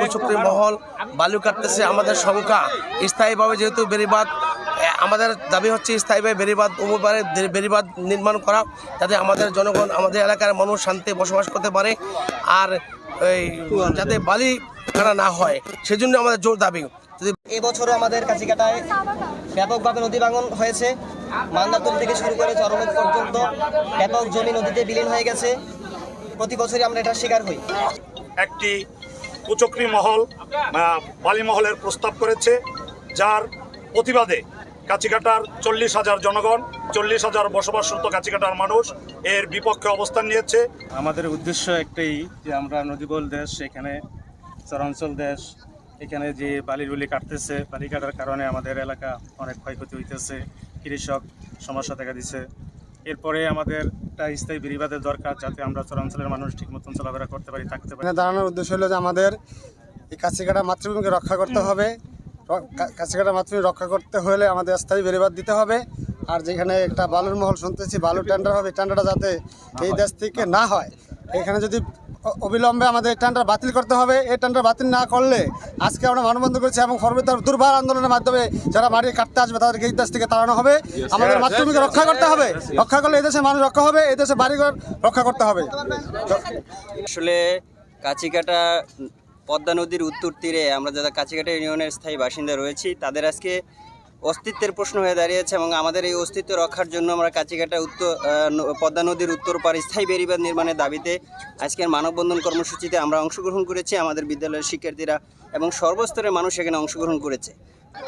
কুচক্রী মহল বালু কাটতেছে আমাদের সংখ্যা স্থায়ীভাবে যেহেতু বেরিবাদ আমাদের দাবি হচ্ছে স্থায়ীভাবে বেরিবাদ উমরবারে বেরিবাদ নির্মাণ করা যাতে আমাদের জনগণ আমাদের এলাকার মানুষ শান্তি বসবাস করতে পারে আর এই যাতে বালি কাটা না হয়। সেজন্য আমাদের জোর দাবি। যদি এবছরও আমাদের কাছিকাটায় ব্যাপকভাবে নদী ভাঙন হয়েছে। মান্দাতুল থেকে শুরু করে চরমুখ পর্যন্ত ব্যাপক জমি নদীতে বিলীন হয়ে গেছে। প্রতি বছরই আমরা এটার শিকার হই। একটি কুচক্রী মহল আহ, বালি মহলের প্রস্তাব করেছে যার প্রতিবাদে কাছিকাটার চল্লিশ হাজার জনগণ চল্লিশ হাজার বসবাসরত কাছিকাটার মানুষ এর বিপক্ষে অবস্থান নিয়েছে। আমাদের উদ্দেশ্য একটাই যে আমরা নদীবল দেশ এখানে চরাঞ্চল দেশ এখানে যে বালিগুলি কাটতেছে বালি কাটার কারণে আমাদের এলাকা অনেক ক্ষয়ক্ষতি হইতেছে কৃষক সমস্যা দেখা দিছে। এরপরে আমাদের একটা স্থায়ী বেরিবাদের দরকার যাতে আমরা চরাঞ্চলের মানুষ ঠিক মতন চলাফেরা করতে পারি থাকতে পারি। দাঁড়ানোর উদ্দেশ্য হলো যে আমাদের এই কাছিকাটা মাতৃভূমিকে রক্ষা করতে হবে। কাছিকাটা মাতৃভূমি রক্ষা করতে হলে আমাদের স্থায়ী বেরিবাদ দিতে হবে। আর যেখানে একটা বালুর মহল শুনতেছি বালু টেন্ডার হবে টেন্ডারটা যাতে এই দেশ থেকে না হয়। এখানে যদি অবিলম্বে আমাদের এই টেন্ডার বাতিল করতে হবে। এই টেন্ডার বাতিল না করলে আজকে আমরা মানববন্ধ করেছি এবং পরবর্তী দুর্বার আন্দোলনের মাধ্যমে যারা মাটি কাটতে আসবে তাদেরকে এই দেশ থেকে তাড়ানো হবে। আমাদের মাতৃভূমিকে রক্ষা করতে হবে। রক্ষা করলে এই দেশের মানুষ রক্ষা হবে এই দেশে বাড়িঘর রক্ষা করতে হবে। আসলে কাছিকাটা পদ্মা নদীর উত্তর তীরে আমরা যারা কাছিকাটা ইউনিয়নের স্থায়ী বাসিন্দা রয়েছি তাদের আজকে অস্তিত্বের প্রশ্ন হয়ে দাঁড়িয়েছে এবং আমাদের এই অস্তিত্ব রক্ষার জন্য আমরা কাছিকাটা উত্তর পদ্মা নদীর উত্তর পার স্থায়ী বেরিবাদ নির্মাণের দাবিতে আজকের মানববন্ধন কর্মসূচিতে আমরা অংশগ্রহণ করেছি আমাদের বিদ্যালয়ের শিক্ষার্থীরা এবং সর্বস্তরের মানুষ এখানে অংশগ্রহণ করেছে।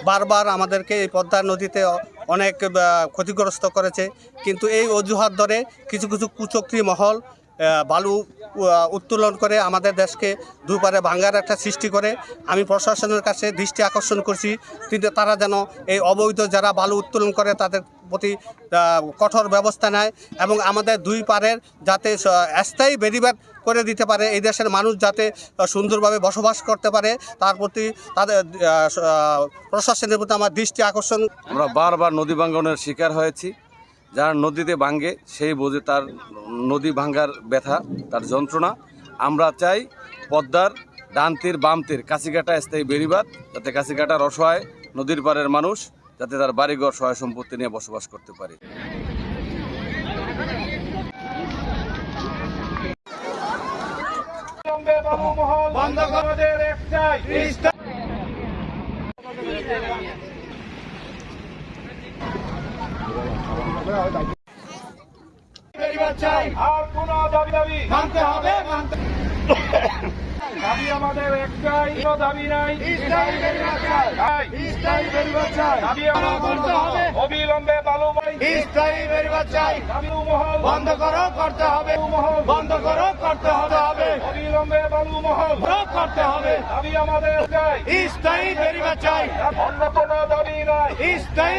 বারবার আমাদেরকে এই পদ্মা নদীতে অনেক ক্ষতিগ্রস্ত করেছে। কিন্তু এই অজুহাত ধরে কিছু কিছু কুচক্রী মহল বালু উত্তোলন করে আমাদের দেশকে দুপারে ভাঙ্গার একটা সৃষ্টি করে। আমি প্রশাসনের কাছে দৃষ্টি আকর্ষণ করছি, কিন্তু তারা যেন এই অবৈধ যারা বালু উত্তোলন করে তাদের প্রতি কঠোর ব্যবস্থা নেয় এবং আমাদের দুই পারের যাতে স্থায়ী বেরিবাদ করে দিতে পারে, এই দেশের মানুষ যাতে সুন্দরভাবে বসবাস করতে পারে, তার প্রতি তাদের প্রশাসনের প্রতি আমার দৃষ্টি আকর্ষণ। আমরা বারবার নদী ভাঙ্গনের শিকার হয়েছি। যারা নদীতে ভাঙ্গে সেই বোঝে তার নদী ভাঙ্গার ব্যথা, তার যন্ত্রণা। আমরা চাই পদ্মার ডান তীর, বাম স্থায়ী বেরিবাদ যাতে কাছিকাটার অসহায় নদীর পাড়ের মানুষ যাতে তার বাড়িঘর সহায় সম্পত্তি নিয়ে বসবাস করতে পারে। আর কোন দাবি দাবি মানতে হবে মানতে দাবি আমাদের একটাই দাবি নাই দাবি আমরা করতে হবে অবিলম্বে বালুবাই স্থায়ী বেরিবাদ চাই মহল বন্ধ করো করতে হবে মহল বন্ধ করো করতে হবে অবিলম্বে বালু করতে হবে দাবি আমাদের স্থায়ী বেরিবাদ চাই অন্য কোনো দাবি নাই স্থায়ী